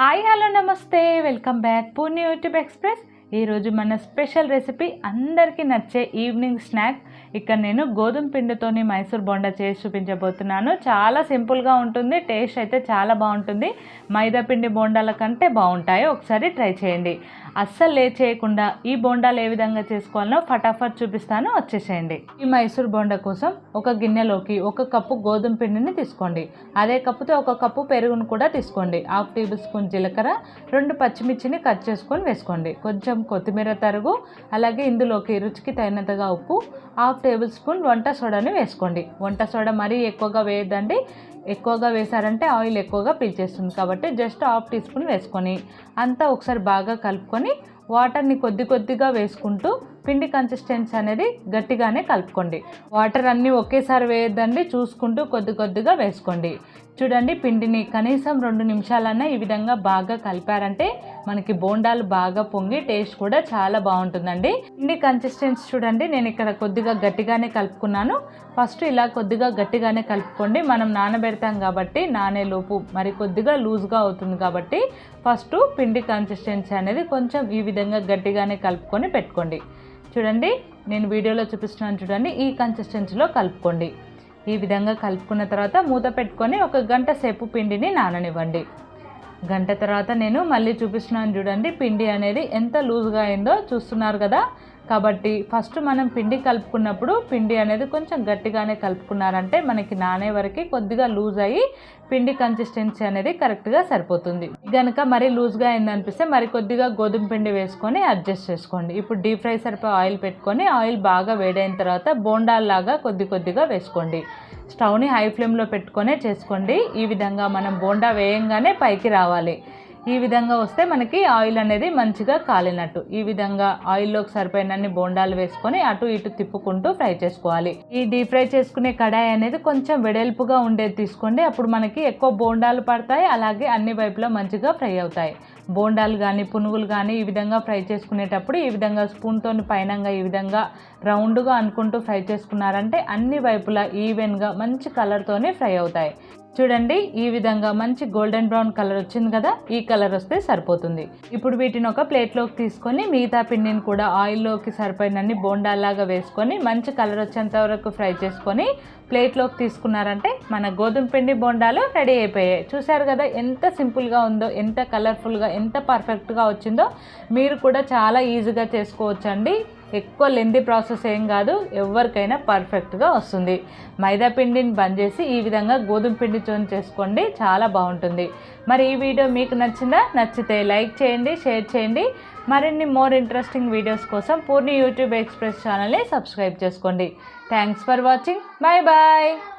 Hi hello నమస్తే. Welcome back Purni YouTube Express. ఈరోజు మన స్పెషల్ రెసిపీ అందరికీ నచ్చే ఈవినింగ్ స్నాక్. ఇక్కడ నేను గోధుమ పిండితోని మైసూర్ బొండా చేసి చూపించబోతున్నాను. చాలా సింపుల్గా ఉంటుంది టేస్ట్ అయితే చాలా బాగుంటుంది. మైదా పిండి బోండాల కంటే బాగుంటాయి. ఒకసారి ట్రై చేయండి. అస్సలు లే చేయకుండా ఈ బోండాలు ఏ విధంగా చేసుకోవాలనో ఫటాఫట్ చూపిస్తాను. వచ్చేసేయండి. ఈ మైసూర్ బోండా కోసం ఒక గిన్నెలోకి ఒక కప్పు గోధుమ పిండిని తీసుకోండి. అదే కప్పుతో ఒక కప్పు పెరుగును కూడా తీసుకోండి. హాఫ్ టేబుల్ స్పూన్ జీలకర్ర రెండు పచ్చిమిర్చిని కట్ చేసుకొని వేసుకోండి. కొంచెం కొత్తిమీర తరుగు అలాగే ఇందులోకి రుచికి తగినంతగా ఉప్పు హాఫ్ టేబుల్ స్పూన్ వంట సోడాని వేసుకోండి. వంట సోడా మరీ ఎక్కువగా వేయద్దండి. ఎక్కువగా వేసారంటే ఆయిల్ ఎక్కువగా పీల్చేస్తుంది కాబట్టి జస్ట్ హాఫ్ టీ స్పూన్ వేసుకొని అంతా ఒకసారి బాగా కలుపుకొని వాటర్ని కొద్ది కొద్దిగా వేసుకుంటూ పిండి కన్సిస్టెన్సీ అనేది గట్టిగానే కలుపుకోండి. వాటర్ అన్నీ ఒకేసారి వేయద్దండి చూసుకుంటూ కొద్ది కొద్దిగా వేసుకోండి. చూడండి పిండిని కనీసం రెండు నిమిషాలన్నా ఈ విధంగా బాగా కలిపారంటే మనకి బోండాలు బాగా పొంగి టేస్ట్ కూడా చాలా బాగుంటుందండి. పిండి కన్సిస్టెన్సీ చూడండి నేను ఇక్కడ కొద్దిగా గట్టిగానే కలుపుకున్నాను. ఫస్ట్ ఇలా కొద్దిగా గట్టిగానే కలుపుకోండి. మనం నానబెడతాం కాబట్టి నానేలోపు మరి కొద్దిగా లూజ్గా అవుతుంది కాబట్టి ఫస్ట్ పిండి కన్సిస్టెన్సీ అనేది కొంచెం ఈ విధంగా గట్టిగానే కలుపుకొని పెట్టుకోండి. చూడండి నేను వీడియోలో చూపిస్తున్నాను చూడండి ఈ కన్సిస్టెన్సీలో కలుపుకోండి. ఈ విధంగా కలుపుకున్న తర్వాత మూత పెట్టుకొని ఒక గంట సేపు పిండిని నాననివ్వండి. గంట తర్వాత నేను మళ్ళీ చూపిస్తున్నాను చూడండి పిండి అనేది ఎంత లూజ్గా అయిందో చూస్తున్నారు కదా? కాబట్టి ఫస్ట్ మనం పిండి కలుపుకున్నప్పుడు పిండి అనేది కొంచెం గట్టిగానే కలుపుకున్నారంటే మనకి నానే వరకు కొద్దిగా లూజ్ అయ్యి పిండి కన్సిస్టెన్సీ అనేది కరెక్ట్గా సరిపోతుంది. కనుక మరీ లూజ్గా అయిందనిపిస్తే మరి కొద్దిగా గోధుమ పిండి వేసుకొని అడ్జస్ట్ చేసుకోండి. ఇప్పుడు డీప్ ఫ్రై సరిపోయి ఆయిల్ పెట్టుకొని ఆయిల్ బాగా వేడైన తర్వాత బోండాల్లాగా కొద్ది కొద్దిగా వేసుకోండి. స్టవ్ని హై ఫ్లేమ్లో పెట్టుకొనే చేసుకోండి. ఈ విధంగా మనం బోండా వేయంగానే పైకి రావాలి. ఈ విధంగా వస్తే మనకి ఆయిల్ అనేది మంచిగా కాలినట్టు. ఈ విధంగా ఆయిల్లోకి సరిపోయినన్ని బోండాలు వేసుకొని అటు ఇటు తిప్పుకుంటూ ఫ్రై చేసుకోవాలి. ఈ డీప్ ఫ్రై చేసుకునే కడాయి అనేది కొంచెం వెడల్పుగా ఉండేది తీసుకోండి. అప్పుడు మనకి ఎక్కువ బోండాలు పడతాయి. అలాగే అన్ని వైపులా మంచిగా ఫ్రై అవుతాయి. బోండాలు కానీ పునుగులు కానీ ఈ విధంగా ఫ్రై చేసుకునేటప్పుడు ఈ విధంగా స్పూన్తో పైనంగా ఈ విధంగా రౌండ్గా అనుకుంటూ ఫ్రై చేసుకున్నారంటే అన్ని వైపులా ఈవెన్గా మంచి కలర్తోనే ఫ్రై అవుతాయి. చూడండి ఈ విధంగా మంచి గోల్డెన్ బ్రౌన్ కలర్ వచ్చింది కదా ఈ కలర్ వస్తే సరిపోతుంది. ఇప్పుడు వీటిని ఒక ప్లేట్లోకి తీసుకొని మిగతా పిండిని కూడా ఆయిల్లోకి సరిపోయినన్ని బోండాలాగా వేసుకొని మంచి కలర్ వచ్చేంత వరకు ఫ్రై చేసుకొని ప్లేట్లోకి తీసుకున్నారంటే మన గోధుమ పిండి బోండాలు రెడీ అయిపోయాయి. చూసారు కదా ఎంత సింపుల్గా ఉందో ఎంత కలర్ఫుల్గా ఎంత పర్ఫెక్ట్గా వచ్చిందో మీరు కూడా చాలా ఈజీగా చేసుకోవచ్చండి. ఎక్కువ లెంది ప్రాసెస్ ఏం కాదు ఎవరికైనా పర్ఫెక్ట్గా వస్తుంది. మైదా పిండిని బంద్ చేసి ఈ విధంగా గోధుమ పిండితో చేసుకోండి చాలా బాగుంటుంది. మరి ఈ వీడియో మీకు నచ్చిందా? నచ్చితే లైక్ చేయండి షేర్ చేయండి. మరిన్ని మోర్ ఇంట్రెస్టింగ్ వీడియోస్ కోసం పూర్ణి యూట్యూబ్ ఎక్స్ప్రెస్ ఛానల్ని సబ్స్క్రైబ్ చేసుకోండి. Thanks for watching bye bye